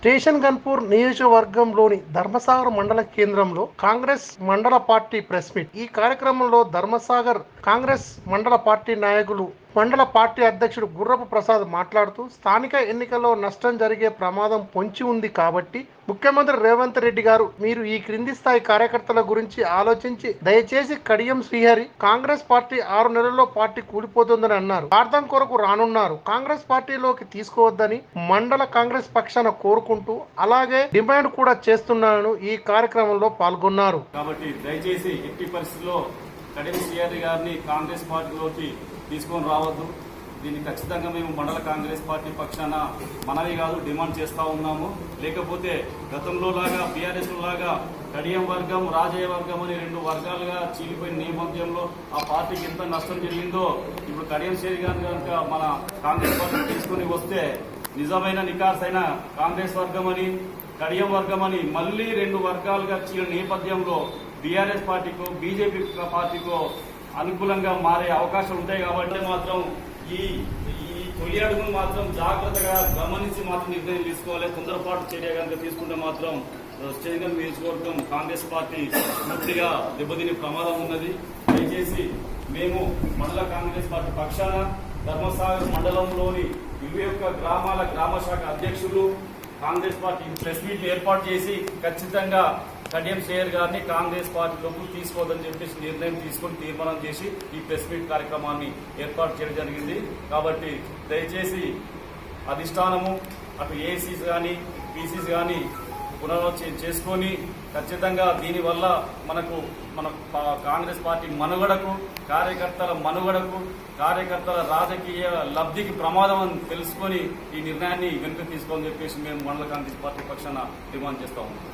Station Ghanpur నియోజకవర్గంలోని ధర్మసాగర్ మండల కేంద్రంలో కాంగ్రెస్ మండల పార్టీ ప్రెస్ మీట్. ఈ కార్యక్రమంలో ధర్మసాగర్ కాంగ్రెస్ మండల పార్టీ నాయకులు మండల పార్టీ అధ్యక్షుడు గుర్రపు ప్రసాద్ మాట్లాడుతూ స్థానిక ఎన్నికల్లో నష్టం జరిగే ప్రమాదం పొంచి ఉంది కాబట్టి ముఖ్యమంత్రి రేవంత్ రెడ్డి గారు మీరు ఈ క్రింది స్థాయి కార్యకర్తల గురించి ఆలోచించి దయచేసి కడియం శ్రీహరి కాంగ్రెస్ పార్టీ ఆరు నెలల్లో పార్టీ కూలిపోతుందని అన్నారు. స్వార్థం కొరకు రానున్నారు. కాంగ్రెస్ పార్టీలోకి తీసుకోవద్దని మండల కాంగ్రెస్ పక్షాన కోరుకుంటూ అలాగే డిమాండ్ కూడా చేస్తున్నాను ఈ కార్యక్రమంలో పాల్గొన్నారు. కాబట్టి దయచేసి ఎట్టి పరిస్థితుల్లో కడియం శ్రీహరి గారిని కాంగ్రెస్ పార్టీలోకి తీసుకొని రావద్దు. దీన్ని ఖచ్చితంగా మేము మండల కాంగ్రెస్ పార్టీ పక్షాన మనవి కాదు డిమాండ్ చేస్తూ ఉన్నాము. లేకపోతే గతంలో లాగా బీఆర్ఎస్ లాగా కడియం వర్గం రాజయ్య వర్గం అని రెండు వర్గాలుగా చీలిపోయిన నేపథ్యంలో ఆ పార్టీకి ఎంత నష్టం జరిగిందో ఇప్పుడు కడియం శ్రీహరి గారిని కనుక మన కాంగ్రెస్ పార్టీ తీసుకొని వస్తే నిజమైన నికాసైన కాంగ్రెస్ వర్గం అని కడియం వర్గం అని మళ్ళీ రెండు వర్గాలుగా చీలిన నేపథ్యంలో బీఆర్ఎస్ పార్టీకో బీజేపీ పార్టీకో అనుకూలంగా మారే అవకాశాలు ఉంటాయి కాబట్టి మాత్రం ఈ ఈ తొలి అడుగును మాత్రం జాగ్రత్తగా గమనించి మాత్రం నిర్ణయం తీసుకోవాలి. తొందరపాటు చర్య కనుక తీసుకుంటే మాత్రం స్టేషన్ నియోజకవర్గం కాంగ్రెస్ పార్టీ పూర్తిగా దెబ్బతినే ప్రమాదం ఉన్నది. దయచేసి మేము మండల కాంగ్రెస్ పార్టీ పక్షాన ధర్మసాగర్ మండలంలోని ఇరవై ఒక్క గ్రామాల గ్రామ శాఖ అధ్యక్షులు కాంగ్రెస్ పార్టీ ప్రెస్ మీట్ ఏర్పాటు చేసి ఖచ్చితంగా కడియం శ్రేయర్ గారిని కాంగ్రెస్ పార్టీలోకి తీసుకోవద్దని చెప్పేసి నిర్ణయం తీసుకొని తీర్మానం చేసి ఈ ప్రెస్ మీట్ కార్యక్రమాన్ని ఏర్పాటు చేయడం జరిగింది. కాబట్టి దయచేసి అధిష్టానము అటు ఏసీస్ కానీ పీసీస్ కానీ పునరాలోచన చేసుకొని ఖచ్చితంగా దీనివల్ల మనకు మన కాంగ్రెస్ పార్టీ మనుగడకు కార్యకర్తల మనుగడకు కార్యకర్తల రాజకీయ లబ్ధికి ప్రమాదం అని తెలుసుకొని ఈ నిర్ణయాన్ని వెనుక తీసుకోమని చెప్పేసి మేము మండల కాంగ్రెస్ పార్టీ పక్షాన డిమాండ్ చేస్తా ఉన్నాం.